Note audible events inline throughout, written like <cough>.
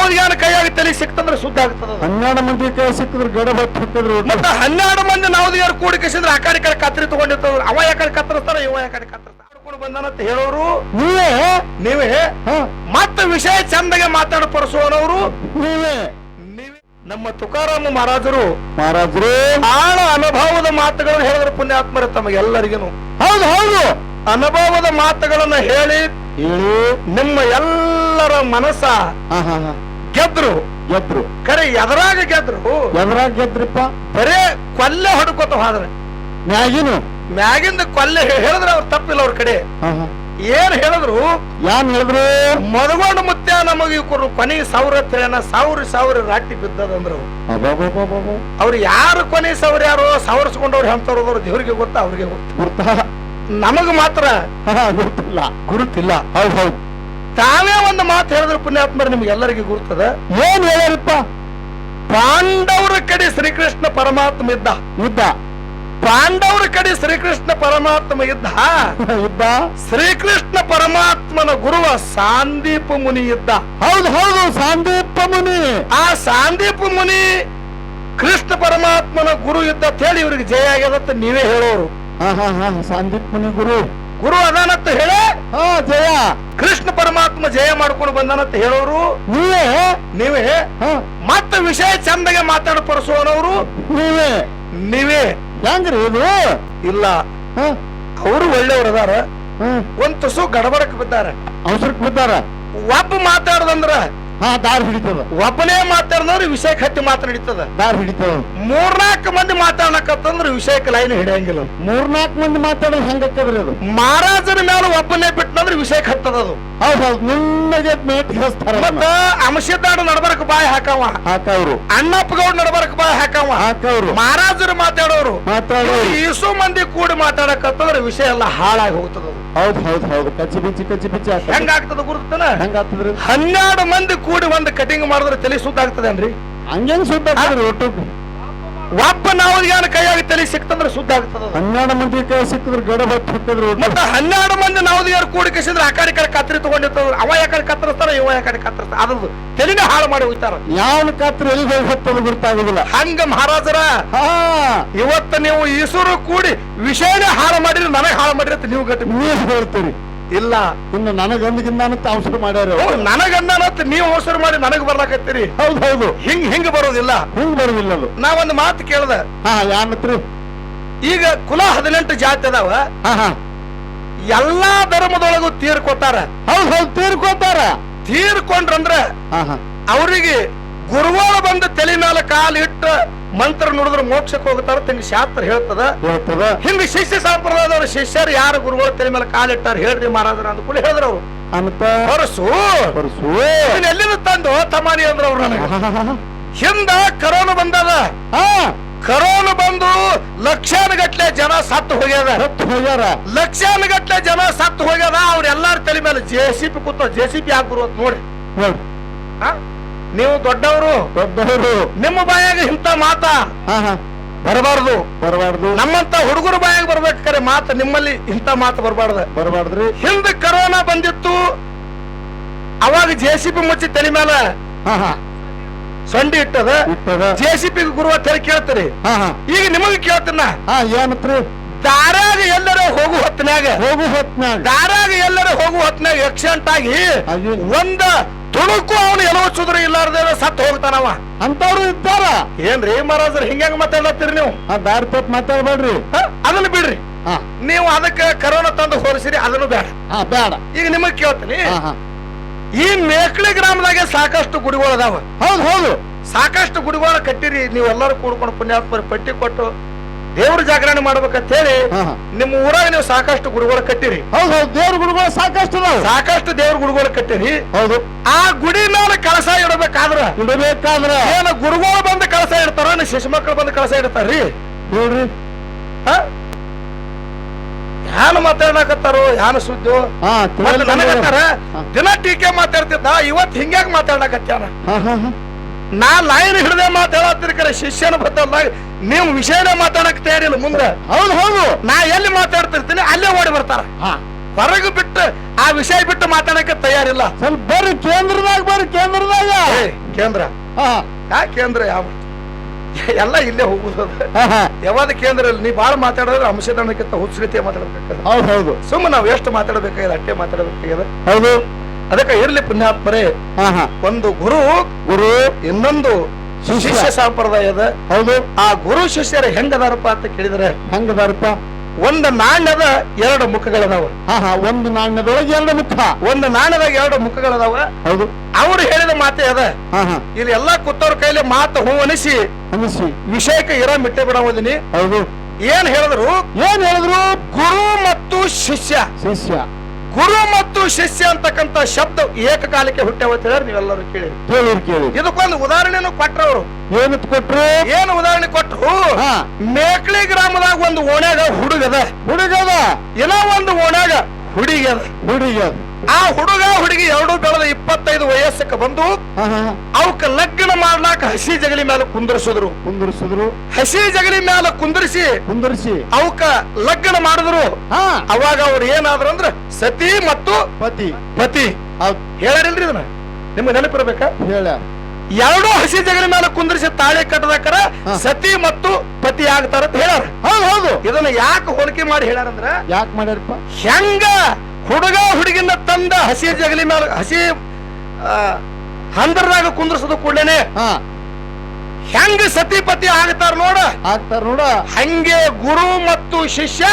ನಾವದಿಗಾನ ಕೈಯಾಗ ತಲೆ ಸಿಕ್ತಂದ್ರೆ ಶುದ್ಧ ಆಗ್ತದ. ಹನ್ನೆರಡು ಮಂದಿ ಕೈ ಸಿಕ್ಕಿದ್ರು ಗಡ ಬರ್ತಿರ್ತದ್ರು ಹಾಕಿದ್ರು ಮತ್ತ ಹನ್ನೆರಡು ಮಂದಿ ನಾವದಿಗಾರ ಕೂಡಿ ಕಸಿದ್ರೆ ಆ ಕಡೆ ಕಡೆ ಕತ್ತರಿ ತಗೊಂಡಿರ್ತಾರ ಅವ ಯಾಕಡೆ ಕತ್ತರಿಸ್ತಾರ ಇವ ಯಾಕಡೆ ಕತ್ತರಿಸ್ತಾರ ಮಾಡ್ಕೊಂಡು ಬಂದಾನಂತ ಹೇಳೋರು ನೀವೇ? ನೀವೇ? ಹಾ. ಮತ್ತ ವಿಷಯ ಚಂದಗೆ ಮಾತಾಡ ಪರಸುವನವರು ನೀವೇ? ನೀವೇ? ನಮ್ಮ ತುಕಾರಾಮ ಮಹಾರಾಜರು ಮಹಾರಾಜರು. ಆಳ ಅನುಭವದ ಮಾತುಗಳನ್ನು ಹೇಳಿದ್ರು ಪುಣ್ಯಾತ್ಮರ ತಮಗೆಲ್ಲರಿಗೂ ಹೌದು ಹೌದು. ಅನುಭವದ ಮಾತುಗಳನ್ನ ಹೇಳಿ ನಿಮ್ಮ ಎಲ್ಲರ ಮನಸ್ಸ ಗೆದ್ರು. ಗೆದ್ರು. ಕರೆ ಎದರಾಗ ಗೆದ್ರು. ಎದರಾಗ ಗೆದ್ರಿಪ್ಪ? ಬರೇ ಕೊಲ್ಲೆ ಹೊಡ್ಕೋತ ಹೋದ್ರೆ. ಮ್ಯಾಗಿನು? ಮ್ಯಾಗಿಂದ ಕೊಲ್ಲೆ ಹೇಳಿದ್ರೆ ಅವ್ರು ತಪ್ಪಿಲ್ಲ ಅವ್ರ ಕಡೆ. ಏನ್ ಹೇಳಿದ್ರು? ಯಾನ್ ಹೇಳಿದ್ರು? ಮದಗೊಂಡು ಮುತ್ತೆ ನಮಗೆ ಇವ್ರು ಕೊನೆ ಸಾವಿರ ತಿಳಿಯನ ಸಾವಿರ ಸಾವಿರ ರಾಟಿ ಬಿದ್ದದಂದ್ರು. ಅವ್ರು ಯಾರು ಕೊನೆ ಸಾವಿರ ಯಾರು ಸಾವಿರಿಸ್ಕೊಂಡವ್ರು ಹೆಂತವ್ರು ದೇವ್ರಿಗೆ ಗೊತ್ತಾ ಅವ್ರಿಗೆ ಗೊತ್ತ? ನಮಗ್ ಮಾತ್ರ ಗುರ್ತಿಲ್ಲ. ಗುರುತಿಲ್ಲ. ಹೌದು ಹೌದು. ತಾವೇ ಒಂದು ಮಾತು ಹೇಳಿದ್ರು ಪುಣ್ಯಾತ್ಮರು ನಿಮ್ಗೆ ಎಲ್ಲರಿಗೂ ಗುರುತದ? ಏನ್ ಹೇಳಿರಪ್ಪ ಪಾಂಡವರ ಕಡೆ ಶ್ರೀಕೃಷ್ಣ ಪರಮಾತ್ಮ ಇದ್ದ. ಇದ್ದ. ಪಾಂಡವರ ಕಡೆ ಶ್ರೀಕೃಷ್ಣ ಪರಮಾತ್ಮ ಇದ್ದ. <laughs> ಇದ್ದ. ಶ್ರೀಕೃಷ್ಣ ಪರಮಾತ್ಮನ ಗುರುವ ಸಾಂದೀಪ ಮುನಿ ಇದ್ದ. ಹೌದು ಹೌದು ಸಾಂದೀಪ ಮುನಿ. ಆ ಸಾಂದೀಪ ಮುನಿ ಕೃಷ್ಣ ಪರಮಾತ್ಮನ ಗುರು ಇದ್ದ ಹೇಳಿ ಇವ್ರಿಗೆ ಜಯ ಆಗ್ಯದಂತ ನೀವೇ ಹೇಳೋರು. ಹಾ ಹಾ ಹಾ ಸಾಂದೀಪ್ ಮುನಿ ಗುರು. ಗುರು ಅದಾನಂತ ಹೇಳಿ? ಹಾ ಜಯ. ಕೃಷ್ಣ ಪರಮಾತ್ಮ ಜಯ ಮಾಡ್ಕೊಂಡು ಬಂದಾನಂತ ಹೇಳೋರು? ನೀವೇ? ನೀವೇ? ಮತ್ತೆ ವಿಷಯ ಚಂದಗೆ ಮಾತಾಡ ಪರಸೋನವರು ನೀವೇ? ನೀವೇ? ಹೆಂಗ್ರಿ ಇದು? ಇಲ್ಲ. ಅವರು ಒಳ್ಳೆಯವ್ರು ಅದಾರ. ಒಂದ್ ತಸು ಗಡಬಡಕ್ ಬಿದ್ದಾರ. ಅವಸರಕ್ಕೆ ಬಿದ್ದಾರ? ಒಬ್ಬ ಮಾತಾಡದಂದ್ರ ಹಾ ದಾರಿ ಹಿಡಿತದ. ಒಬ್ಬನೇ ಮಾತಾಡಿದ್ರೆ ವಿಷಯಕ್ಕೆ ಹತ್ತಿ ಮಾತಾಡಿತದ ದಾರಿ ಹಿಡಿತದ. ಮೂರ್ನಾಲ್ಕು ಮಂದಿ ಮಾತಾಡಕತ್ತಂದ್ರ ವಿಷಯಕ್ಕೆ ಲೈನ್ ಹಿಡಿಯಂಗಿಲ್ಲ ಮೂರ್ನಾಲ್ಕು ಮಂದಿ ಮಾತಾಡೋದು ಹೆಂಗಕ್ಕದ್ರಿ ಅದು? ಮಹಾರಾಜರ ಮೇಲೆ ಒಬ್ಬನೇ ಬಿಟ್ಟನಂದ್ರೆ ವಿಷಯಕ್ಕೆ ಹತ್ತದ ಅದು. ಹೌದು ಹೌದು ನಿಮಗೆ ಮೇಟ್ ಹಚ್ತಾರ ಮತ್ತ ಅಂಶದಾಡು ನಡಬರಕ್ ಬಾಯ್ ಹಾಕವ ಹಾಕವ್ರು. ಅಣ್ಣಪ್ಪಗೌಡ್ ನಡಬರಕ್ ಬಾಯಿ ಹಾಕವ ಹಾಕವ್ರು. ಮಹಾರಾಜರು ಮಾತಾಡೋರು. ಮಾತಾಡೋರು. ಈಸು ಮಂದಿ ಕೂಡಿ ಮಾತಾಡಕತ್ತಂದ್ರೆ ವಿಷಯ ಎಲ್ಲ ಹಾಳಾಗಿ ಹೋಗ್ತದ. ಹೌದು ಹೌದು ಹೌದು. ಕಚ್ಚಿ ಬಿಚ್ಚಿ ಕಚ್ಚಿ ಬಿಚ್ಚಿ ಹೆಂಗಾಗ್ತದ ಗುರುತನ? ಹೆಂಗಾಗ್ತದ್ರಿ? ಹನ್ನೆರಡು ಮಂದಿ ಕೂಡಿ ಒಂದು ಕಟಿಂಗ್ ಮಾಡಿದ್ರೆ ತಲೆ ಸುತ್ತ ಆಗ್ತದೇನ್ರಿ ಹಂಗೇನು ಸುದ್ದ ಆಗ್ತದ್ರಿ ಒಟ್ಟು ಒಬ್ಬ ನಾವದಿಗಾನ ಕೈಯಾಗಿ ತಲೆ ಸಿಕ್ತಂದ್ರೆ ಸುದ್ದ ಆಗ್ತದ. ಹನ್ನೆರಡು ಮಂದಿ ಕೈ ಸಿಕ್ಕಿದ್ರು ಗಡ ಹಾಕಿದ್ರು ಒಟ್ಟು? ಮತ್ತ ಹನ್ನೆರಡು ಮಂದಿ ನಾವದಿಗಾರು ಕೂಡಿ ಕಸಿದ್ರೆ ಆ ಕಡೆ ಕಡೆ ಕತ್ರಿ ತಗೊಂಡಿರ್ತಾರ ಅವ ಯಾಕಡೆ ಕತ್ತರಿಸ್ತಾರ ಇವ ಯಾಕಡೆ ಕತ್ತರಿಸ್ತಾರ? ಅದ್ರದ್ದು ತಲೆನೇ ಹಾಳು ಮಾಡಿ ಹೋಗ್ತಾರ ಯಾವ ಕತ್ರ ಎಲ್ಲಿ ಹೋಗಿ ಹೊತ್ತದ ಗೊತ್ತಾಗುದಿಲ್ಲ. ಹಂಗ ಮಹಾರಾಜರ ಹಾ. ಇವತ್ತು ನೀವು ಈಸೂರು ಕೂಡಿ ವಿಷಯನೇ ಹಾಳು ಮಾಡಿದ್ರೆ ನನಗೆ ಹಾಳು ಮಾಡಿರತ್ತೆ ನೀವು ಗಟ್ಟಿ ನೀವು ಹೇಳ್ತೀರಿ. ಇಲ್ಲ ಇನ್ನು ನನಗಂದಿಗಿಂತ ಅಂತ ಅವಸರ ಮಾಡ್ಯಾರ ಓ, ನನಗಂದನಂತ ನೀವು ಅವಸರ ಮಾಡಿ ನನಗೆ ಬರ್ಲಾಕತ್ತೀರಿ ಹೌದು ಹೌದು. ಹಿಂಗ್ ಹಿಂಗ್ ಬರೋದಿಲ್ಲ. ಹಿಂಗ್ ಬರೋದಿಲ್ಲ ಅದು. ನಾ ಒಂದು ಮಾತು ಕೇಳ್ದ. ಹಾ ಈಗ ಕುಲ ಹದಿನೆಂಟು ಜಾತಿ ಅದಾವ. ಹಾ ಹಾ. ಎಲ್ಲಾ ಧರ್ಮದೊಳಗೂ ತೀರ್ಕೊತಾರ ಹೌದು ಹೌದು ತೀರ್ಕೋತಾರ ತೀರ್ಕೊಂಡ್ರಂದ್ರ ಅವರಿಗೆ ಗುರುವಾರ ಬಂದು ತಲೆ ಮೇಲೆ ಕಾಲು ಇಟ್ಟು ಮಂತ್ರ ನೋಡಿದ್ರೆ ಮೋಕ್ಷಕ್ಕೆ ಹೋಗ್ತಾರ ತಿಂಗ್ ಶಾಸ್ತ್ರ ಹೇಳ್ತದ. ಹೇಳ್ತದ. ಹಿಂಗ ಶಿಷ್ಯ ಸಂಪ್ರದಾಯದವ್ರ ಶಿಷ್ಯರು ಯಾರು ಗುರುಗಳು ತಲೆ ಮೇಲೆ ಕಾಲಿಟ್ಟಾರ ಹೇಳ್ರಿ ಮಹಾರಾಜರ ಅಂತ ಕೂಡ ಹೇಳಿದ್ರು ಅವ್ರು. ಅಂತ ಹೊರಸು. ಎಲ್ಲಿಂದ ತಂದು ತಮಾನಿ ಅಂದ್ರ ಅವ್ರು ನನಗೆ? ಹಿಂದ ಕರೋನ ಬಂದದ. ಕರೋನ ಬಂದು ಬಂದು ಲಕ್ಷಾನುಗಟ್ಲೆ ಜನ ಸತ್ತು ಹೋಗ್ಯದ ಸತ್ತು ಹೋಗ್ಯಾರ. ಲಕ್ಷಾನುಗಟ್ಲೆ ಜನ ಸತ್ತು ಹೋಗ್ಯದ ಅವ್ರ ಎಲ್ಲಾರ ತಲೆ ಮೇಲೆ ಜೆ ಸಿ ಪಿ ಕೂತ ಜೆ ಸಿ ಪಿ ಅಂತ ನೋಡಿ. ನೋಡ್ರಿ ಆ? ನೀವು ದೊಡ್ಡವರು. ದೊಡ್ಡವರು. ನಿಮ್ಮ ಬಾಯಾಗ ಇಂಥ ಮಾತ. ಬರಬಾರ್ದು. ಬರಬಾರ್ದು. ನಮ್ಮಂತ ಹುಡುಗರು ಬಾಯಾಗ ಬರ್ಬೇಕಾರೆ ಮಾತು ನಿಮ್ಮಲ್ಲಿ ಇಂಥ ಮಾತು ಬರಬಾರ್ದು. ಬರಬಾರ್ದ್ರಿ. ಹಿಂದೆ ಕರೋನಾ ಬಂದಿತ್ತು ಅವಾಗ ಜೆ ಸಿ ಪಿ ಮುಚ್ಚಿ ತಲೆ ಮೇಲೆ ಸಂಡಿ ಇಟ್ಟದ. ಜೆ ಸಿ ಪಿ ಗುರುವ ತೆರೆ ಕೇಳ್ತೀರಿ. ಹಾ ಹಾ. ಈಗ ನಿಮಗೆ ಕೇಳ್ತೀನ? ಹಾ ಏನತ್ರಿ? ದಾರಾಗ ಎಲ್ಲರೂ ಹೋಗು ಹೊತ್ತಿನಾಗ ಹೋಗು ಹೊತ್ನ್ಯಾಗ. ದಾರಾಗ ಎಲ್ಲರೂ ಹೋಗು ಹೊತ್ತಿನಾಗ ಆಕ್ಸಿಡೆಂಟ್ ಆಗಿ. ಒಂದ ತುಣುಕು ಅವನು ಎಲ್ಲೋ ಚುದ್ರ ಇಲ್ಲಾರ್ದೆ ಸತ್ತು ಹೋಗ್ತಾನವ. ಅಂತವ್ರು ಇದ್ದಾರ. ಏನ್ರಿ ಮಹಾರಾಜರು ಹಿಂಗ ಮಾತಾಡತ್ತೀರಿ ನೀವು? ದಾರಿ ತಪ್ಪ ಮಾತಾಡ್ಬೇಡ್ರಿ? ಅದನ್ನ ಬಿಡ್ರಿ. ಹಾ. ನೀವು ಅದಕ್ಕೆ ಕರೋನಾ ತಂದು ಹೋಲಿಸಿರಿ ಅದನ್ನು ಬೇಡ ಹಾ ಬೇಡ ಈಗ ನಿಮಗ್ ಕೇಳ್ತೀನಿ. ಈ ಮೇಕ್ಳಿ ಗ್ರಾಮದಾಗೆ ಸಾಕಷ್ಟು ಗುಡಿಗಳು ಅದಾವ. ಹೌದು ಹೌದು. ಸಾಕಷ್ಟು ಗುಡಿಗಳ ಕಟ್ಟಿರಿ ನೀವೆಲ್ಲರೂ ಕೂಡ್ಕೊಂಡು ಪುಣ್ಯಾತ್ಮರ ಪಟ್ಟಿ ಕೊಟ್ಟು ದೇವ್ರ ಜಾಗರಣೆ ಮಾಡ್ಬೇಕಂತ ಹೇಳಿ ನಿಮ್ಮ ಊರಾಗ ನೀವು ಸಾಕಷ್ಟು ಗುಡಿಗಳು ಕಟ್ಟಿರಿ. ಹೌದು ಹೌದು ದೇವ್ರ ಗುಡುಗಳು ಸಾಕಷ್ಟು ಸಾಕಷ್ಟು ದೇವ್ರ ಗುಡಿಗಳು ಕಟ್ಟಿರಿ. ಹೌದು. ಆ ಗುಡಿ ಮೇಲೆ ಕಳಸ ಇಡಬೇಕಾದ್ರ ಇಡಬೇಕಾದ್ರ. ಏನು ಗುರುಗಳು ಬಂದು ಕಳಸ ಇಡ್ತಾರ ಶಿಶು ಮಕ್ಕಳು ಬಂದು ಕಳಸ ಇಡ್ತಾರ್ರಿ? ನೋಡ್ರಿ? ಯಾನು ಮಾತಾಡಕತ್ತಾರೋ ಯಾನು ಸುದ್ದು? ನನಗತ್ತಾರ ದಿನ ಟೀಕೆ ಮಾತಾಡ್ತಿದ್ದ ಇವತ್ ಹಿಂಗ್ಯಾಗ ಹಾ ನಾ ಲೈನ್ ಹಿಡ್ದೆ ಮಾತಾಡತ್ತೀರಿ ಕರೆ ಶಿಷ್ಯನ ಬತ್ತಲ್ಲ ನೀವು ವಿಷಯನ ಮಾತಾಡಕ್ ತಯಾರಿಲ್ಲ ಮುಂದೆ. ಹೌದು ಹೌದು. ನಾ ಎಲ್ಲಿ ಮಾತಾಡ್ತಿರ್ತೀನಿ ಅಲ್ಲೇ ಓಡಿ ಬರ್ತಾರ. ಹಾ. ಹೊರಗೆ ಬಿಟ್ಟು ಆ ವಿಷಯ ಬಿಟ್ಟು ಮಾತಾಡಕ್ಕೆ ತಯಾರಿಲ್ಲ. ಸ್ವಲ್ಪ ಬರ್ರಿ ಕೇಂದ್ರದಾಗ ಬರ್ರಿ ಕೇಂದ್ರದಾಗ. ಕೇಂದ್ರ. ಯಾ ಕೇಂದ್ರ ಯಾವ? ಎಲ್ಲ ಇಲ್ಲೇ ಹೋಗುದು ಯಾವಾಗ ಕೇಂದ್ರ ಇಲ್ಲ ನೀ ಬಾಳ ಮಾತಾಡಿದ್ರೆ ಅಂಶದಾನಕ್ಕಿಂತ ಹುಚ್ಚರಿತಿ ಮಾತಾಡ್ಬೇಕಾದ ಹೌದು ಹೌದು. ಸುಮ್ಮನೆ ನಾವು ಎಷ್ಟು ಮಾತಾಡಬೇಕಾಗಿದೆ ಅಟ್ಟೆ ಮಾತಾಡಬೇಕಾಗಿದೆ. ಹೌದು. ಅದಕ್ಕೆ ಇರ್ಲಿ ಪುಣ್ಯಾತ್ಮರೇ ಒಂದು ಗುರು ಗುರು. ಇನ್ನೊಂದು ಶಿಷ್ಯ. ಸಂಪ್ರದಾಯದ ಹೌದು. ಆ ಗುರು ಶಿಷ್ಯರ ಹೆಂಗದಾರಪ್ಪ ಅಂತ ಕೇಳಿದ್ರೆ ಹೆಂಗದಾರಪ್ಪ? ಒಂದು ನಾಣ್ಯದ ಎರಡು ಮುಖಗಳದಾವ. ಹಾ ಹಾ ಒಂದು ನಾಣ್ಯದೊಳಗೆ ಎರಡು ಮುಖ. ಒಂದು ನಾಣ್ಯದಾಗ ಎರಡು ಮುಖಗಳದಾವ. ಹೌದು. ಅವ್ರು ಹೇಳಿದ ಮಾತೇ ಅದ. ಇಲ್ಲಿ ಎಲ್ಲಾ ಕೂತವ್ರ ಕೈಲಿ ಮಾತು ಹೂ ಅನಿಸಿ ಅನಿಸಿ. ವಿಷಯಕ್ಕೆ ಇರೋ ಮಿಟ್ಟೆ ಬಿಡೋದಿನಿ ಹೌದು. ಏನ್ ಹೇಳಿದ್ರು? ಏನ್ ಹೇಳಿದ್ರು? ಗುರು ಮತ್ತು ಶಿಷ್ಯ. ಶಿಷ್ಯ. ಗುರು ಮತ್ತು ಶಿಷ್ಯ ಅಂತಕ್ಕಂಥ ಶಬ್ದ ಏಕಕಾಲಕ್ಕೆ ಹುಟ್ಟವ ಅಂತ ಹೇಳಿ ನೀವೆಲ್ಲರೂ ಕೇಳಿ ಕೇಳಿ ಕೇಳಿ ಇದಕ್ಕೊಂದು ಉದಾಹರಣೆಯನ್ನು ಕೊಟ್ಟರವರು ಏನು ಕೊಟ್ರು? ಏನು ಉದಾಹರಣೆ ಕೊಟ್ರು? ಹಾ. ಮೇಕ್ಳಿ ಗ್ರಾಮದಾಗ ಒಂದು ಓಣ್ಯಾಗ ಹುಡುಗದ. ಹುಡುಗದ? ಏನೋ ಒಂದು ಓಣ್ಯಾಗ ಹುಡುಗದ ಹುಡುಗದ ಹುಡುಗ ಆ ಹುಡುಗ ಹುಡುಗಿ ಎರಡು ಬೆಳೆದ ಇಪ್ಪತ್ತೈದು ವಯಸ್ಸಕ್ಕೆ ಬಂದು ಹಾ ಲಗ್ನ ಮಾಡ್ಲಾಕ ಹಸಿ ಜಗಲಿ ಮೇಲೆ ಕುಂದರ್ಸಿದ್ರು. ಕುಂದರ್ಸಿದ್ರು. ಹಸಿ ಜಗಲಿ ಮೇಲೆ ಕುಂದರ್ಸಿ ಕುಂದರ್ಸಿ. ಅವಕ್ಕ ಲಗ್ನ ಮಾಡಿದ್ರು. ಹಾ. ಅವಾಗ ಅವ್ರು ಏನಾದ್ರು ಅಂದ್ರ ಸತಿ ಮತ್ತು ಪತಿ. ಪತಿ. ಹೇಳಿಲ್ರಿ ಇದನ್ನ? ನಿಮ್ಗೆ ನೆನಪಿರ್ಬೇಕಾ ಹೇಳ ಎರಡು ಹಸಿ ಜಗಲಿ ಮೇಲೆ ಕುಂದರಿಸಿ ತಾಳೆ ಕಟ್ಟದಕ್ಕರ ಸತಿ ಮತ್ತು ಪತಿ ಆಗ್ತಾರ ಅಂತ ಹೇಳ್ಯಾರ. ಹೌದು ಇದನ್ನ ಯಾಕೆ ಹೋಲಿಕೆ ಮಾಡಿ ಹೇಳ್ಯಾರಂದ್ರ? ಯಾಕೆ ಮಾಡ್ಯಾರಪ್ಪ? ಹೆಂಗ ಹುಡುಗ ಹುಡುಗಿನ ತಂದ ಹಸಿ ಜಗಲಿ ಮೇಲೆ ಹಸಿ ಹಂದರದಾಗ ಕುಂದರ್ಸೋದು ಕೂಡಲೇನೆ. ಹಾ. ಹೆಂಗ ಸತಿಪತಿ ಆಗ್ತಾರ ನೋಡ. ಆಗ್ತಾರ ನೋಡ. ಹಂಗೆ ಗುರು ಮತ್ತು ಶಿಷ್ಯ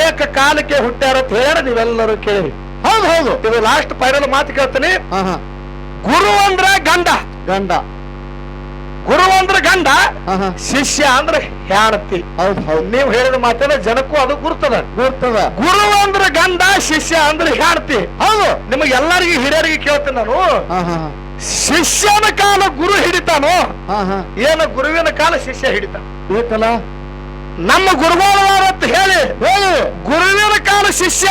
ಏಕ ಕಾಲಕ್ಕೆ ಹುಟ್ಟ್ಯಾರ ಅಂತ ಹೇಳ್ಯಾರ ನೀವೆಲ್ಲರೂ ಕೇಳಿ. ಹೌದು ಹೌದು. ಇದು ಲಾಸ್ಟ್ ಫೈನಲ್ ಮಾತು ಕೇಳ್ತೀನಿ. ಗುರು ಅಂದ್ರೆ ಗಂಡ. ಗಂಡ. ಗುರು ಅಂದ್ರ ಗಂಡ ಶಿಷ್ಯ ಅಂದ್ರ ಹೆಣತಿ ನೀವು ಹೇಳಿದ ಮಾತನ್ನ ಜನಕ್ಕೂ ಅದು ಗುರ್ತದ. ಗುರ್ತದ. ಗುರು ಅಂದ್ರ ಗಂಡ ಶಿಷ್ಯ ಅಂದ್ರ ಹೆಣತಿ ಹೌದು. ನಿಮಗೆ ಎಲ್ಲರಿಗೂ ಹಿರಿಯರಿಗೆ ಕೇಳ್ತೀನಿ ನಾನು. ಶಿಷ್ಯನ ಕಾಲ ಗುರು ಹಿಡಿತಾನೋ ಏನ ಗುರುವಿನ ಕಾಲ ಶಿಷ್ಯ ಹಿಡಿತಾನ ಬೇಕಲ್ಲ ನಮ್ಮ ಗುರುಗಳವಾರ ಅಂತ ಹೇಳಿ ಹೇಳು. ಗುರುವಿನ ಕಾಲ ಶಿಷ್ಯ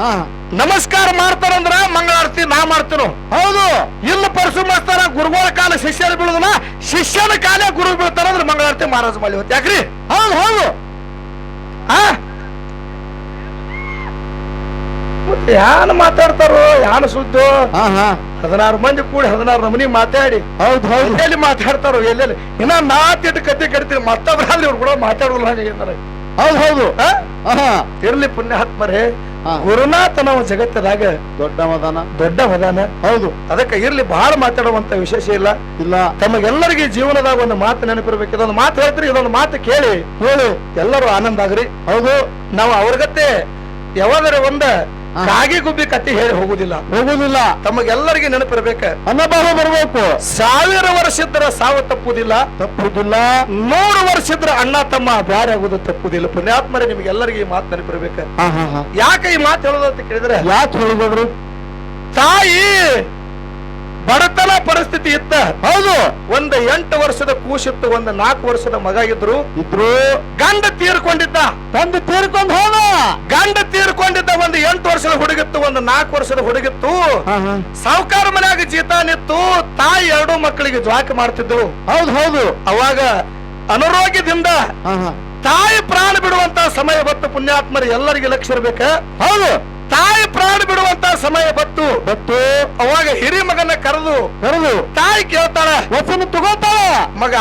ಹಾ ನಮಸ್ಕಾರ ಮಾಡ್ತಾರಂದ್ರ ಮಂಗಳಾರತಿ ನಾ ಮಾಡ್ತೀನೋ. ಹೌದು. ಇಲ್ಲ ಪರಸು ಮಾಸ್ತಾರ ಶಿಷ್ಯನ ಕಾಲ ಗುರು ಬೀಳ್ತಾರ ಅಂದ್ರೆ ಮಂಗಳಾರತಿ ಮಹಾರಾಜ ಮಾಡಿ ಹೊತ್ತು. ಯಾಕ್ರಿ? ಹೌದು ಹೌದು. ಯಾನ್ ಮಾತಾಡ್ತಾರೋ ಯಾನ್ ಸುದ್ದು? ಹಾ ಹಾ. ಹದಿನಾರು ಮಂದಿ ಕೂಡಿ ಹದಿನಾರು ನಮನಿ ಮಾತಾಡಿ. ಹೌದು ಹೌದು. ಎಲ್ಲಿ ಮಾತಾಡ್ತಾರೋ ಎಲ್ಲೆಲ್ಲಿ? ಇನ್ನ ನಾ ತಿಟ್ಟು ಕತ್ತಿ ಕಟ್ತೀನಿ ಮತ್ತೊಬ್ರಾದ್ರೆ ಇವ್ರು ಕೂಡ ಮಾತಾಡೋಲ್ಲ ಹಾಗೆ ಹೌದು ಹೌದು. ಇರ್ಲಿ ಪುಣ್ಯಾತ್ಮರೇ ಹಾ. ಗುರುನಾಥ ನಾವು ಜಗತ್ತದಾಗ ದೊಡ್ಡ ಮದಾನ. ದೊಡ್ಡ ಮದಾನ. ಹೌದು. ಅದಕ್ಕೆ ಇರ್ಲಿ ಬಹಳ ಮಾತಾಡುವಂತ ವಿಶೇಷ ಇಲ್ಲ. ಇಲ್ಲ. ತಮಗೆಲ್ಲರಿಗೆ ಜೀವನದಾಗ ಒಂದು ಮಾತು ನೆನಪಿರ್ಬೇಕು. ಇದೊಂದು ಮಾತು ಹೇಳ್ತೀರಿ ಇದೊಂದು ಮಾತು ಕೇಳಿ. ಹೇಳಿ. ಎಲ್ಲರೂ ಆನಂದ ಆಗ್ರಿ. ಹೌದು. ನಾವು ಅವ್ರಗತ್ತೆ ಯಾವಾಗಾರ ಒಂದ. ಕಾಗಿ ಗುಬ್ಬಿ ಕತ್ತಿ ಹೇಳಿ ಹೋಗುದಿಲ್ಲ. ಹೋಗುದಿಲ್ಲ. ತಮಗೆಲ್ಲರಿಗೆ ನೆನಪಿರ್ಬೇಕ. ಅನ್ನಭಾವ ಬರಬೇಕು. ಸಾವಿರ ವರ್ಷದ್ರ ಸಾವು ತಪ್ಪುದಿಲ್ಲ. ತಪ್ಪುದಿಲ್ಲ. ನೂರು ವರ್ಷದ್ರ ಅಣ್ಣ ತಮ್ಮ ಬ್ಯಾರೆ ಆಗುದು ತಪ್ಪುದಿಲ್ಲ. ಪುಣ್ಯಾತ್ಮರೇ ನಿಮ್ಗೆಲ್ಲರಿಗೆ ಈ ಮಾತು ನೆನಪಿರ್ಬೇಕ. ಯಾಕೆ ಈ ಮಾತು ಹೇಳೋದು ಅಂತ ಕೇಳಿದ್ರೆ ಯಾಕೆ ಹೇಳಿದ್ರು ತಾಯಿ ಬಡತನ ಪರಿಸ್ಥಿತಿ ಇತ್ತ. ಹೌದು. ಒಂದ್ ಎಂಟು ವರ್ಷದ ಕೂಸಿತ್ತು ಒಂದ್ ನಾಲ್ಕು ವರ್ಷದ ಮಗ ಇದ್ರು. ಇದ್ರು. ಗಂಡ ತೀರ್ಕೊಂಡಿದ್ದ. ತಂದು ತೀರ್ಕೊಂಡು ಹೋದ. ಗಂಡ ತೀರ್ಕೊಂಡಿದ್ದ ಒಂದು ಎಂಟು ವರ್ಷದ ಹುಡುಗಿತ್ತು ಒಂದು ನಾಲ್ಕು ವರ್ಷದ ಹುಡುಗಿತ್ತು. ಸಾವುಕಾರ ಮನ್ಯಾಗ ಜೀತ ನಿತ್ತು ತಾಯಿ ಎರಡು ಮಕ್ಕಳಿಗೆ ಜ್ವಾಕ ಮಾಡ್ತಿದ್ರು ಹೌದು ಹೌದು. ಅವಾಗ ಅನಾರೋಗ್ಯದಿಂದ ತಾಯಿ ಪ್ರಾಣ ಬಿಡುವಂತ ಸಮಯ ಬತ್ತು ಪುಣ್ಯಾತ್ಮರು ಎಲ್ಲರಿಗೆ ಲಕ್ಷ ಇರ್ಬೇಕ. ಹೌದು. ತಾಯಿ ಪ್ರಾಣ ಬಿಡುವಂತ ಸಮಯ ಬತ್ತು ಅವಾಗ ಹಿರಿ ಮಗನ ಕರೆದು ಕರೆದು ತಾಯಿ ಕೇಳ್ತಾಳೆ. ವಚನ ತಗೋತಾಳ. ಮಗ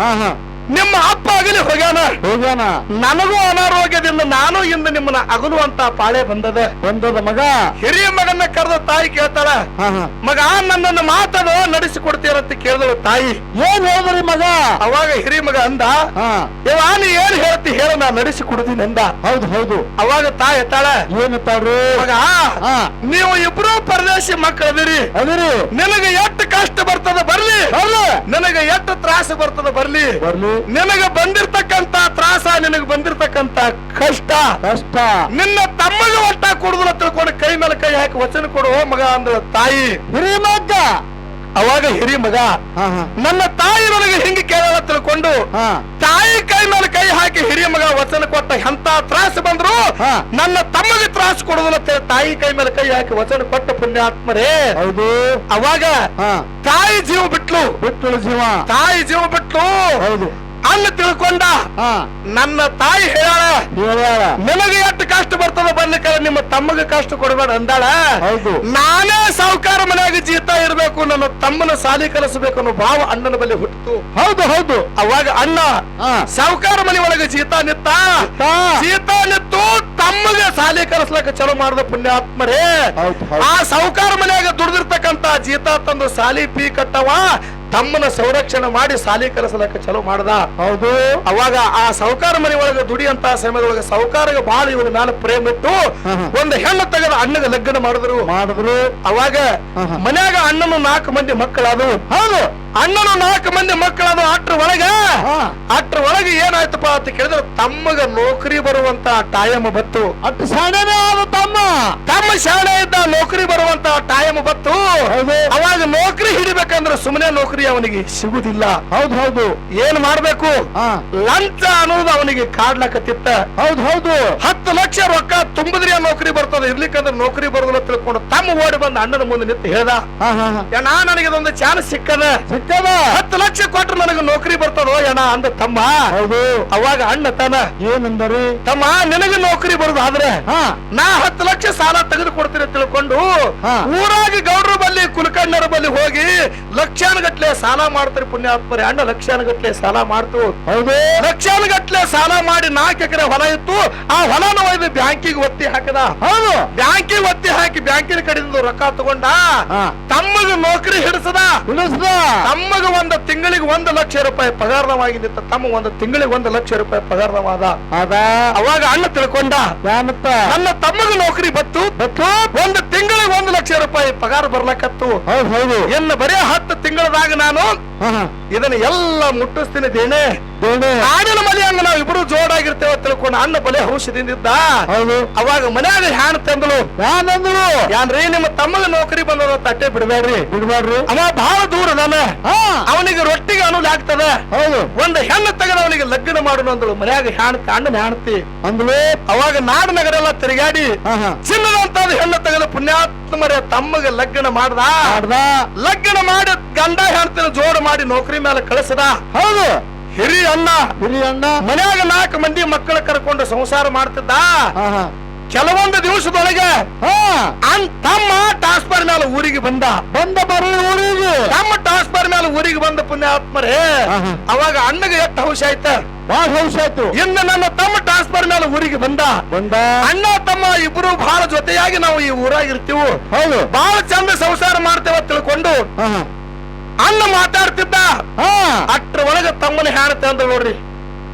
ಹಾ ಹಾ. ನಿಮ್ಮ ಅಪ್ಪ ಆಗಲಿ ಹೋಗ್ಯಾನ. ಹೋಗ್ಯಾನ. ನನಗೂ ಅನಾರೋಗ್ಯದಿಂದ ನಾನು ಇಂದು ನಿಮ್ಮನ್ನ ಅಗಲುವಂತ ಪಾಳೆ ಬಂದದ. ಬಂದದ ಮಗ. ಹಿರಿಯ ಮಗನ ಕರೆದ ತಾಯಿ ಕೇಳ್ತಾಳ. ಹಾ ನನ್ನನ್ನ ಮಗ ನನ್ನನ್ನು ಮಾತನು ನಡೆಸಿಕೊಡ್ತೀರಂತ ಕೇಳಿದಳು ತಾಯಿ. ಏನ್ ಹೇಳಿದ್ರಿ ಮಗ? ಅವಾಗ ಹಿರಿಯ ಮಗ ಅಂದ ಹಾ. ಯವ್ವ ನೀ ಏನ್ ಹೇಳ್ತಿ ಹೇಳ ನಾ ನಡೆಸಿ ಕೊಡ್ತೀನಿ ಅಂದ ಹೌದು ಹೌದು. ಅವಾಗ ತಾಯಿ ಎತ್ತಾಳ. ಏನು ತಾಳ್ರಿ ಮಗ ಹಾ. ನೀವು ಇಬ್ರು ಪರದೇಶಿ ಮಕ್ಕಳದಿರಿ ಅದಿರಿ. ನಿನಗೆ ಎಷ್ಟು ಕಷ್ಟ ಬರ್ತದ ಬರ್ಲಿ. ಬರ್ಲಿ. ನಿನಗೆ ಎಷ್ಟು ತ್ರಾಸ ಬರ್ತದ ಬರ್ಲಿ. ಬರ್ಲಿ. ನಿನಗೆ ಬಂದಿರ್ತಕ್ಕಂತ ತ್ರಾಸ ನಿನಗೆ ಬಂದಿರ್ತಕ್ಕಂತ ಕಷ್ಟ. ಕಷ್ಟ. ನಿನ್ನ ತಮ್ಮಗೆ ಒಟ್ಟ ಕುಡಿದ್ರ ತಿಳ್ಕೊಂಡು ಕೈ ಮೇಲೆ ಕೈ ಹಾಕಿ ವಚನ ಕೊಡುವ ಮಗ ಅಂದ ತಾಯಿ. ಹಿರಿಯ ಮಗ್ಗ ಅವಾಗ ಹಿರಿ ಮಗ ನನ್ನ ತಾಯಿ ನನಗೆ ಹಿಂಗೆ ಕೇಳಲ್ಲ ತಿಳ್ಕೊಂಡು ಹಾ. ತಾಯಿ ಕೈ ಮೇಲೆ ಕೈ ಹಾಕಿ ಹಿರಿಯ ಮಗ ವಚನ ಕೊಟ್ಟ ಎಂತ ತ್ರಾಸ ಬಂದ್ರು. ನನ್ನ ತಮ್ಮಗೆ ತ್ರಾಸ ಕೊಡುದಿಲ್ಲ ತಾಯಿ ಕೈ ಮೇಲೆ ಕೈ ಹಾಕಿ ವಚನ ಕೊಟ್ಟ ಪುಣ್ಯಾತ್ಮರೇ. ಹೌದು. ಅವಾಗ ಹಾ. ತಾಯಿ ಜೀವ ಬಿಟ್ಲು. ಬಿಟ್ಲು ಜೀವ. ತಾಯಿ ಜೀವ ಬಿಟ್ಲು. ಹೌದು. ಅನ್ನ ತಿಳ್ಕೊಂಡ. ನನ್ನ ತಾಯಿ ಹೇಳ ನಿನಗೆ ಎಷ್ಟು ಕಷ್ಟ ಬರ್ತದ ಬರ್ಲಿಕ್ಕೆ ನಿಮ್ಮ ತಮ್ಮಗ ಕಷ್ಟ ಕೊಡಬೇಡ ಅಂದಾಳ. ಹೌದು. ನಾನೇ ಸಾವುಕಾರ ಮನ್ಯಾಗ ಜೀತ ಇರಬೇಕು ನನ್ನ ತಮ್ಮನ ಸಾಲಿ ಕಲಿಸಬೇಕು ಅನ್ನೋ ಭಾವ ಅಣ್ಣನ ಬಳಿ ಹುಟ್ಟಿತು. ಹೌದು ಹೌದು. ಅವಾಗ ಅಣ್ಣ ಸಾಹುಕಾರ ಮನೆ ಒಳಗೆ ಜೀತ ನಿತ್ತ. ಜೀತ ನಿತ್ತು ತಮ್ಮಗೆ ಸಾಲಿ ಕಲಿಸ್ಲಕ್ಕ ಚಲೋ ಮಾಡಿದ ಪುಣ್ಯಾತ್ಮರೇ. ಆ ಸಾವುಕಾರ ಮನೆಯಾಗ ದುಡ್ದಿರ್ತಕ್ಕಂತ ಜೀತ ತಂದು ಸಾಲಿ ಪೀ ಕಟ್ಟವ ತಮ್ಮನ ಸಂರಕ್ಷಣೆ ಮಾಡಿ ಸಾಲಿ ಕಲಿಸಲಕ್ಕ ಚಲೋ ಮಾಡ್ದ. ಹೌದು. ಅವಾಗ ಆ ಸಹಕಾರ ಮನೆ ಒಳಗೆ ದುಡಿಯಂತ ಸಮಯದೊಳಗೆ ಸಾಹುಕಾರಗ ಬಾಳ ಇವ್ರ ಮೇಲೆ ಪ್ರೇಮ ಇಟ್ಟು. ಒಂದು ಹೆಣ್ಣು ತೆಗೆದ ಅಣ್ಣಗ ಲಗ್ನ ಮಾಡಿದ್ರು. ಮಾಡಿದ್ರು. ಅವಾಗ. ಮನ್ಯಾಗ ಅಣ್ಣನ ನಾಲ್ಕು ಮಂದಿ ಮಕ್ಕಳಾದ್ರು. ಹೌದು. ಅಣ್ಣನು ನಾಲ್ಕು ಮಂದಿ ಮಕ್ಕಳಾದ ಅಟ್ರ ಒಳಗ ಅಟ್ರ ಒಳಗೆ ಏನಾಯ್ತಪ್ಪ ಅಂತ ಕೇಳಿದ್ರೆ ತಮ್ಮಗ ನೌಕರಿ ಬರುವಂತ ಟೈಮ್ ಬತ್ತು. ಅಟ್ಟ ಶಾಣೆನೇ ಆದ ತಮ್ಮ. ತಮ್ಮ ಶಾಣೆ ಇದ್ದ ನೌಕರಿ ಬರುವಂತ ಟೈಮ್ ಬತ್ತು. ಹೌದು. ಅವಾಗ ನೌಕರಿ ಹಿಡಿಬೇಕಂದ್ರೆ ಸುಮ್ಮನೆ ನೌಕರಿ ಅವನಿಗೆ ಸಿಗುದಿಲ್ಲ. ಹೌದು ಹೌದು. ಏನ್ ಮಾಡ್ಬೇಕು? ಲಂಚ ಅನ್ನೋದು ಅವನಿಗೆ ಕಾಡ್ಲಕತ್ತಿತ್ತ ಹೌದು ಹೌದು. ಹತ್ತು ಲಕ್ಷ ರೊಕ್ಕ ತುಂಬಿದ್ರಿ ನೌಕರಿ ಬರ್ತದ ಇರ್ಲಿಕ್ಕಂದ್ರೆ ನೌಕರಿ ಬರೋದಿಲ್ಲ ತಿಳ್ಕೊಂಡು ತಮ್ಮ ಓಡಿ ಬಂದ ಅಣ್ಣನ ಮುಂದೆ ನಿಂತು ಹೇಳ್ದ ನನಗೆ ಇದೊಂದು ಚಾನ್ಸ್ ಸಿಕ್ಕದ. ಸಿಕ್ಕದ? ಹತ್ತು ಲಕ್ಷ ಕೊಟ್ರೆ ನನಗೆ ನೌಕರಿ ಬರ್ತದೋ ಏನ ಅಂದ ತಮ್ಮ. ಹೌದು. ಅವಾಗ ಅಣ್ಣ ತಾನ ಏನಂದರಿ? ತಮ್ಮ ನಿನಗೆ ನೌಕರಿ ಬರುದು ಆದ್ರೆ ಹಾ. ನಾ ಹತ್ತು ಲಕ್ಷ ಸಾಲ ತೆಗೆದು ಕೊಡ್ತೀನಿ ತಿಳ್ಕೊಂಡು ಊರಾಗಿ ಗೌಡ್ರ ಬಲ್ಲಿ ಕುಲಕರ್ಣರ ಬಲ್ಲಿ ಹೋಗಿ ಲಕ್ಷಾನುಗಟ್ಲೆ ಸಾಲ ಮಾಡ್ತಾರೆ ಪುಣ್ಯಾತ್ಮರಿ. ಅಣ್ಣ ಲಕ್ಷಾನುಗಟ್ಲೆ ಸಾಲ ಮಾಡ್ತು. ಹೌದು. ಲಕ್ಷಾನುಗಟ್ಲೆ ಸಾಲ ಮಾಡಿ ನಾಲ್ಕು ಎಕರೆ ಹೊಲ ಇತ್ತು. ಆ ಹೊಲನ ಒಯ್ದು ಬ್ಯಾಂಕಿಗೆ ಒತ್ತಿ ಹಾಕದ? ಹೌದು. ಬ್ಯಾಂಕಿಗೆ ಒತ್ತಿ ಹಾಕಿ ಬ್ಯಾಂಕಿನ ಕಡೆಯಿಂದ ರೊಕ್ಕ ತಗೊಂಡ ಹಾ. ತಮ್ಮಗ ನೌಕರಿ ಹಿಡಿಸದ? ಉಳಿಸ್ದ ತಮ್ಮಗ ಒಂದು ತಿಂಗಳಿಗೆ ಒಂದು ಲಕ್ಷ ರೂಪಾಯಿ ಪಗಾರವಾಗಿದ್ದ ತಮ್ಮ ಒಂದು ತಿಂಗಳಿಗೆ ಒಂದು ಲಕ್ಷ ರೂಪಾಯಿ ಪಗಾರವಾದ. ಅದ. ಅವಾಗ ಅಣ್ಣ ತಿಳ್ಕೊಂಡ ನನ್ನ ತಮ್ಮಗ ನೌಕರಿ ಬತ್ತು. ಬತ್ತು? ಒಂದು ತಿಂಗಳಿಗೆ ಒಂದು ಲಕ್ಷ ರೂಪಾಯಿ ಪಗಾರ ಬರ್ಲಕತ್ತು. ಹೌದು ಹೌದು. ಇನ್ನು ಬರೇ ಹತ್ತು ತಿಂಗಳದಾಗ ನಾನು ಹಾ ಹಾ. ಇದನ್ನ ಎಲ್ಲ ಮುಟ್ಟಿಸ್ತೀನಿ ದೇಣೆ ದೇಣೆ ನಾಡಿನ ಮನೆ ಹಂಗ ನಾವು ಇಬ್ರು ಜೋಡಾಗಿರ್ತೇವೆ ತಿಳ್ಕೊಂಡು ಅಣ್ಣ ಬಲೆ ಔಷಧಿಂದಿದ್ದ ಅವಾಗ ಮನ್ಯಾಗ ಹ್ಯಾನ್ ತಂದಳು ಯಾನಂದ್ರು ಯಾನ್ರಿ ನಿಮ್ಮ ತಮ್ಮಗ ನೌಕರಿ ಬಂದದ ತಟ್ಟೆ ಬಿಡಬೇಡ್ರಿ. ಬಿಡ್ಬೇಡ್ರಿ. ಅವ ಬಹಳ ದೂರ ನಾನು ಹಾ. ಅವನಿಗೆ ರೊಟ್ಟಿಗೆ ಅನುಲ ಆಗ್ತದ. ಹೌದು. ಒಂದು ಹೆಣ್ಣು ತೆಗೆದ ಅವನಿಗೆ ಲಗ್ನ ಮಾಡೋಣ ಅಂದಳು. ಮನ್ಯಾಗ ಹ್ಯಾಣ್ತಿ ಅಣ್ಣನ ಹ್ಯಾಣ್ತಿ. ಅಂದ್ಲು. ಅವಾಗ ನಾಡ ನಗರ ಎಲ್ಲ ತಿರುಗಾಡಿ ಚಿನ್ನದಂತ ಹೆಣ್ಣು ತೆಗೆದ ಪುಣ್ಯಾತ್ಮರ ತಮ್ಮಗೆ ಲಗ್ನ ಮಾಡ್ದ. ಮಾಡ್ದ. ಲಗ್ನ ಮಾಡಿ ಗಂಡ ಹೆಣ್ತಿನ ಜೋಡ ಮಾಡಿ ನೌಕರಿ ಮೇಲೆ ಕಳಿಸದ. ಹೌದು. ಹಿರಿ ಅಣ್ಣ. ಹಿರಿಯ ಅಣ್ಣ. ಮನ್ಯಾಗ ನಾಲ್ಕು ಮಂದಿ ಮಕ್ಕಳ ಕರ್ಕೊಂಡು ಸಂಸಾರ ಮಾಡ್ತಿದ್ದ. ಕೆಲವೊಂದು ದಿವಸದೊಳಗೆ ತಮ್ಮ ಟ್ರಾನ್ಸ್ಫರ್ ಮೇಲೆ ಊರಿಗೆ ಬಂದ. ಬಂದ ಬರ್ರಿ ಊರಿಗೆ. ತಮ್ಮ ಟ್ರಾನ್ಸ್ಫರ್ ಮೇಲೆ ಊರಿಗೆ ಬಂದ ಪುಣ್ಯಾತ್ಮರೇ. ಅವಾಗ ಅಣ್ಣಗೆ ಎಷ್ಟು ಹೌಶ ಆಯ್ತ? ಬಹಳ ಹೌಸ್ ಆಯ್ತು. ಇನ್ನು ನನ್ನ ತಮ್ಮ ಟ್ರಾನ್ಸ್ಫರ್ ಮೇಲೆ ಊರಿಗೆ ಬಂದ. ಬಂದ. ಅಣ್ಣ ತಮ್ಮ ಇಬ್ರು ಬಹಳ ಜೊತೆಯಾಗಿ ನಾವು ಈ ಊರಾಗಿರ್ತೀವಿ ಹೌದು. ಬಹಳ ಚಂದ ಸಂಸಾರ ಮಾಡ್ತೇವ ತಿಳ್ಕೊಂಡು ಅಣ್ಣ ಮಾತಾಡ್ತಿದ್ದ. ಹಾ. ಅಟ್ರ ಒಳಗ ತಮ್ಮನ ಹಾಣತೆ ಅಂದ್ರು ನೋಡ್ರಿ.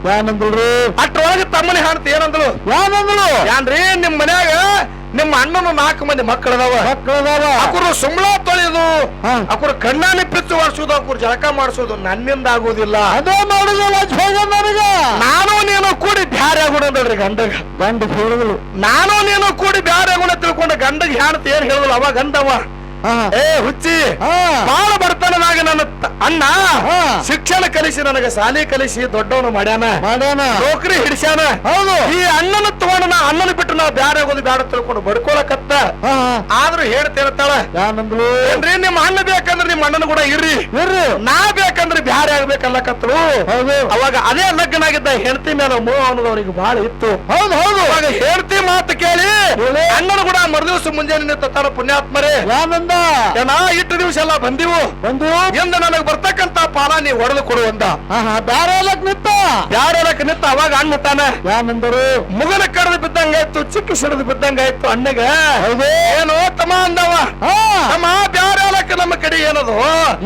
ಯಾನಂದ್ರು ಅಟ್ರ ಒಳಗ ತಮ್ಮನ ಹಾಣತೆ ಏನಂದ್ರು ಯಾನಂದ್ರು ಯಾನ್ರಿ ನಿಮ್ ಮನ್ಯಾಗ ನಿಮ್ಮ ಅಣ್ಣನ ನಾಲ್ಕು ಮಂದಿ ಮಕ್ಕಳದಾವ. ಮಕ್ಕಳದಾವ ಅಕುರು ಸುಮ್ಳ ತೊಳೆಯುದು. ಅಕುರು ಕಣ್ಣಾನಿ ಪಿಚ್ಚು ಮಾಡಿಸೋದು ಅಕುರು ಜಳಕ ಮಾಡಿಸೋದು ನನ್ನಿಂದ ಆಗೋದಿಲ್ಲ. ಅದೇ ನನಗ. ನಾನು ನೀನು ಕೂಡಿ ಬ್ಯಾರೆ ಗುಣ ನೋಡ್ರಿ ಗಂಡಗ. ಗಂಡ ಹೇಳಿದ್ರು ನಾನು ನೀನು ಕೂಡಿ ಬ್ಯಾರೆ ಗುಣ ತಿಳ್ಕೊಂಡು ಗಂಡಗೆ ಹಾಣತ್ ಏನ್ ಹೇಳಿದ್ರು ಅವ ಗಂಡವ. ಏ ಹುಚ್ಚಿ ಹಾ. ಬಾಳ ಬಡತನದಾಗ ನನ್ನ ಅಣ್ಣ ಹಾ. ಶಿಕ್ಷಣ ಕಲಿಸಿ ನನಗೆ ಶಾಲೆ ಕಲಿಸಿ ದೊಡ್ಡವನು ಮಾಡ್ಯಾನ. ಮಾಡ್ಯಾನ. ನೌಕರಿ ಹಿಡಿಸ್ಯಾನ. ಹೌದು. ಈ ಅಣ್ಣನ ತಗೊಂಡು ನಾ ಅಣ್ಣನ ಬಿಟ್ಟು ನಾ ಬ್ಯಾರೆ ಹೋಗೋದು ಬ್ಯಾಡ ತಿಳ್ಕೊಂಡು ಬಡ್ಕೊಳಕತ್ತ. ಆದ್ರೂ ಹೇಳ್ತಿರತ್ತಾಳ ಯಾನಂದ್ರು? ಏನ್ರಿ ನಿಮ್ಮ ಅಣ್ಣ ಬೇಕಂದ್ರೆ ನಿಮ್ಮ ಅಣ್ಣನ ಕೂಡ ಇರ್ರಿ. ಇರ್ರಿ. ನಾ ಬೇಕಂದ್ರೆ ಬ್ಯಾರೆ ಆಗ್ಬೇಕಲ್ಲಕತ್ರು ಹೌದು. ಅವಾಗ ಅದೇ ಲಗ್ನ ಆಗಿದ್ದ ಹೆಂಡತಿ ಮೇಲೆ ಮೋಹ ಅನ್ನೋದು ಅವನಿಗೆ ಬಹಳ ಇತ್ತು. ಹೌದು ಹೌದು. ಅವಾಗ ಹೆಂಡತಿ ಮಾತು ಕೇಳಿ. ಅಣ್ಣನ ಕೂಡ ಮರುದಿವಸ ಮುಂಜಾನೆ ನಿಂತಾಳ ಪುಣ್ಯಾತ್ಮರೇ. ಯಾನಂದ ಏನ ಇಟ್ಟು ದಿವಸ ಎಲ್ಲ ಬಂದಿವು. ಬಂದು? ಎಂದ ನನಗೆ ಬರ್ತಕ್ಕಂತ ಪಾಲ ನೀ ಹೊಡೆದು ಕೊಡು ಅಂದ. ಬ್ಯಾರೆ ಎಲ್ಲಕ್ ನಿತ್ತ ಹೇಳಕ್ ನಿಂತ? ಅವಾಗ ಅಣ್ಣ ತಾನ. ಯಾನಂದರು? ಮುಗನ ಕಡದು ಬಿದ್ದಂಗಾಯ್ತು ಚಿಕ್ಕ ಸಿಡದು ಬಿದ್ದಂಗಾಯ್ತು ಅಣ್ಣಗ. ಹೌದು. ಏನು ತಮ್ಮ ಅಂದವ. ಹಾ. ತಮ್ಮ ಬ್ಯಾರೆ ಹೇಳಕ್ ನಮ್ಮ ಕಡೆ ಏನದು?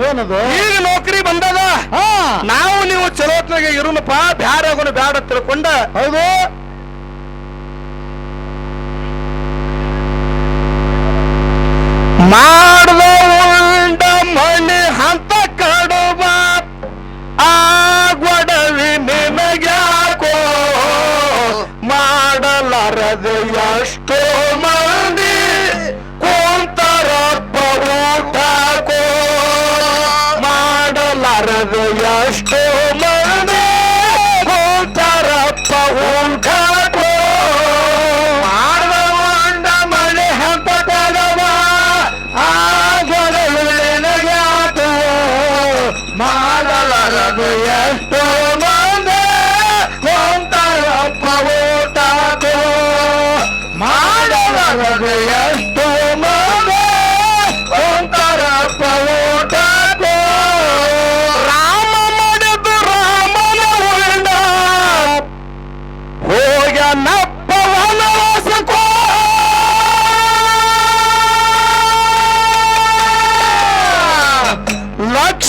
ಏನದು? ಈಗ ನೌಕರಿ ಬಂದದ. ಹಾ. ನಾವು ನೀವು ಚಲೋತ್ನಾಗ ಇರುನಪ್ಪ ಬ್ಯಾರೆ ಆಗೋಣ ಬ್ಯಾಡ ತಿಳ್ಕೊಂಡ. ಹೌದು. ಮಾಡ್ದ ಉಂಡ ಮಣಿ ಹಂತ ಕಡುವ. ಆ ಗೊಡವಿ ನಿನಗ್ಯಾಕೋ? ಮಾಡಲಾರದೆ ಎಷ್ಟೋ ಮಂದಿ ಕುಂತರಪ್ಪ ಊಟಕೋ ಮಾಡಲಾರದೆ ಎಷ್ಟೋ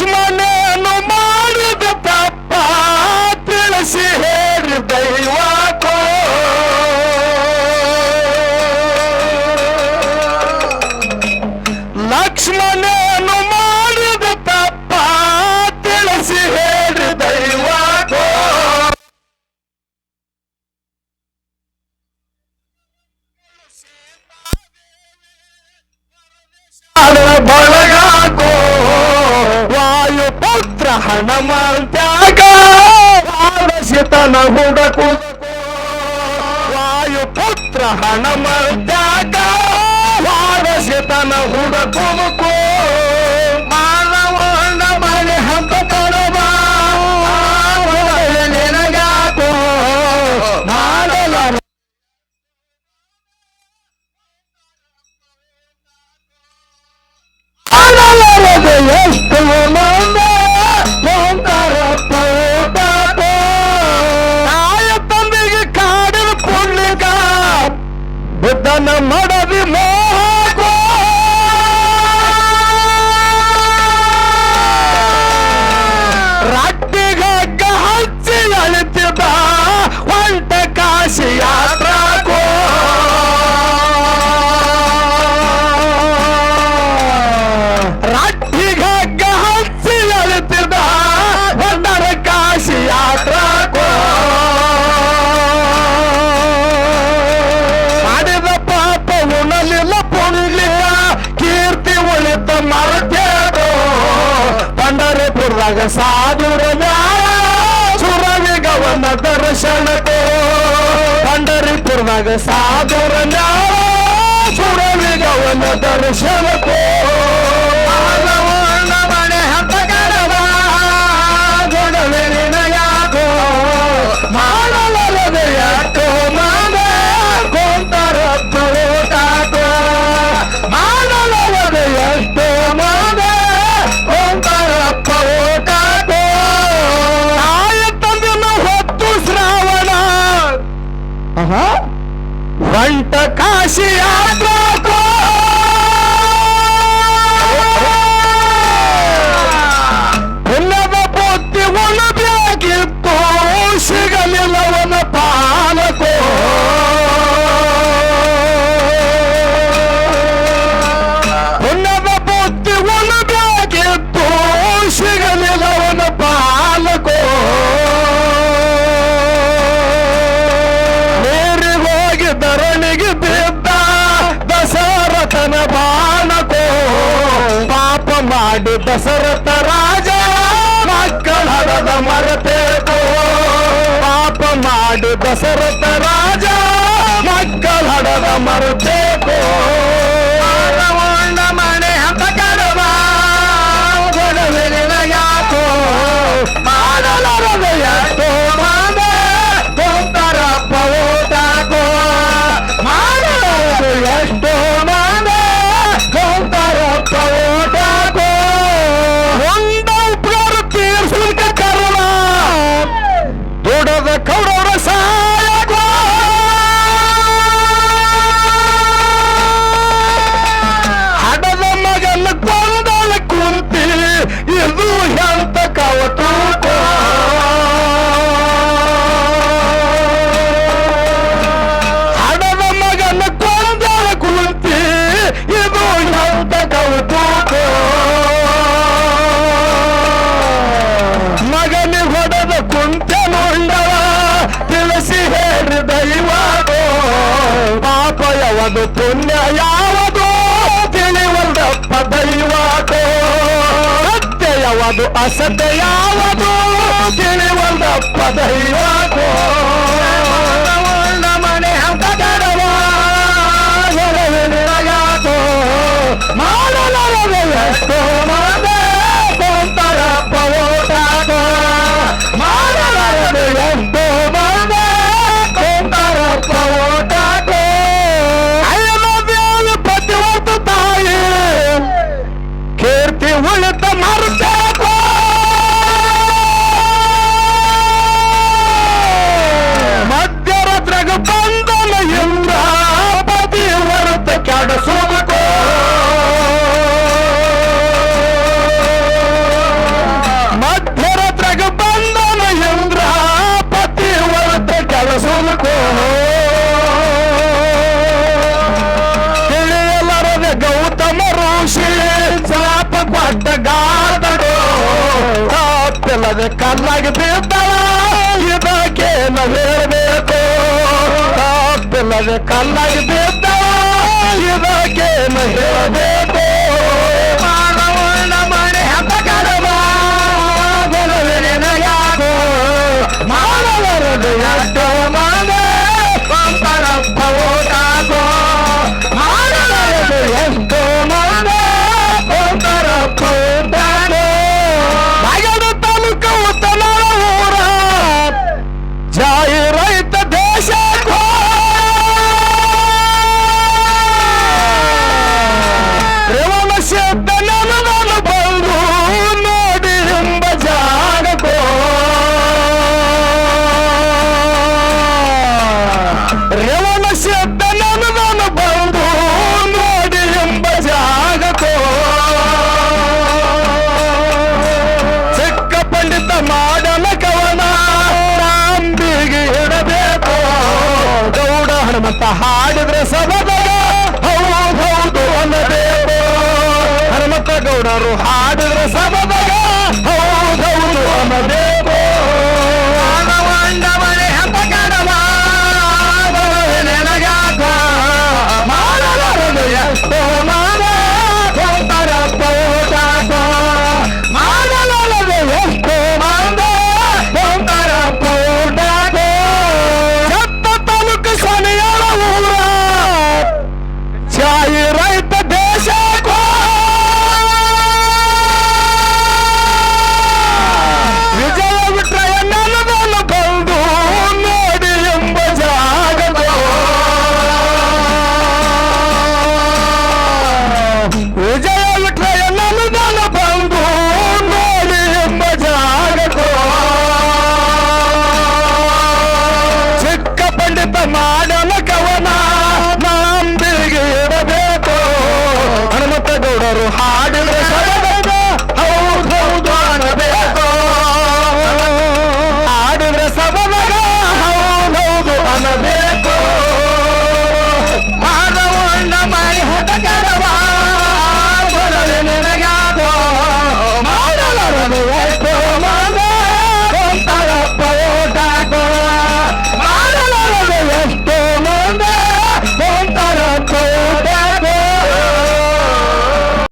Usman ಸಾಧುರ ನ್ಯಾಯ ಸುರವಿಗವನ ದರ್ಶನ ಕೋ 西安。ಗರುಡನ ಬಾಣಕೋ ಪಾಪ ಮಾಡಿ ದಶರಥ ರಾಜ ಮಕ್ಕಳದ ಮರತೇಕೋ ಪಾಪ ಮಾಡಿ ದಶರಥ ರಾಜ ಮಕ್ಕಳದ ಮರತೇಕೋ ಅಸತ್ಯ ಯಾವುದು ತಿಳಿವಲ್ಲಪ್ಪ ದೈವಕೋ ಅಡ್ಡಗಾದಡೋ ತಪ್ಪೆಲ್ಲದೆ ಕಲ್ಲಾಗಿ ಬಿದ್ದಳ ಇದಕ್ಕೆ ನವೇರಬೇಕು ತಪ್ಪೆಲ್ಲದೆ ಕಲ್ಲಾಗಿ ಬಿದ್ದಳ ಇದಕ್ಕೆ ನವೇರಬೇಕು ಮಾನವನ ಮನೆ ಹಬ್ಬಕರವ ಮಾನವರ ಅಡ್ಡ